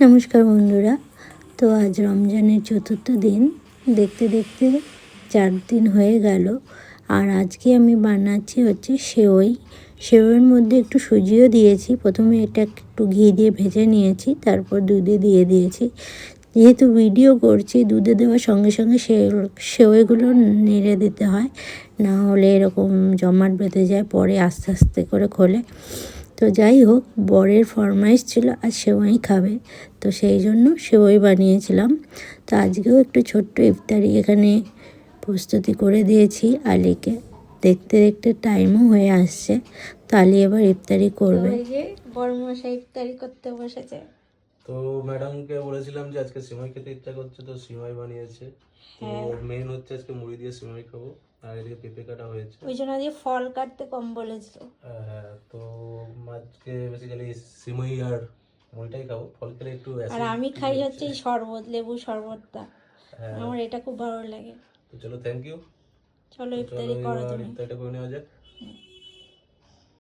নমস্কার বন্ধুরা। তো আজ রমজানের চতুর্থ দিন। দেখতে দেখতে চার দিন হয়ে গেল। আর আজকে আমি বানাচ্ছি হচ্ছে সেওই। সেওয়ের মধ্যে একটু সুজিও দিয়েছি। প্রথমে এটা একটু ঘি দিয়ে ভেজে নিয়েছি, তারপর দুধে দিয়ে দিয়েছি। যেহেতু ভিডিও করছি, দুধে দেওয়ার সঙ্গে সঙ্গে সে সেওইগুলো নেড়ে দিতে হয়। না হলে এরকম জমাট বেঁধে যায়, পরে আস্তে আস্তে করে খোলে। তো যাই হোক বরের ফরমাইশ ছিল আর সেওই খাবে। তো সেই জন্য সেওই বানিয়েছিলাম। তো আজকেও একটু ছোট্ট ইফতারি এখানে প্রস্তুতি করে দিয়েছি আলিকে। দেখতে দেখতে টাইমও হয়ে আসছে। তো আলি এবার ইফতারি করবে। যে ইফতারি করতে বসেছে। তো ম্যাডামকে বলেছিলাম যে আজকে সিমাই খেতে ইচ্ছা করছে তো সিমাই বানিয়েছে। তো মেন হচ্ছে আজকে মুড়ি দিয়ে সিমাই খাব। আর এদিকে পেঁপে কাটা হয়েছে। ওই জন্য দিয়ে ফল কাটতে কম বলেছিল হ্যাঁ তো আজকে বেসিক্যালি সিমাই আর মুড়িটাই খাব। ফল খেলে একটু আর আমি খাই হচ্ছে এই শরবত লেবু শরবতটা। হ্যাঁ। আমার এটা খুব ভালো লাগে। তো চলো থ্যাংক ইউ চলো চলো ইফতারি করো তুমি। ইফতারিটা করে নেওয়া যাক।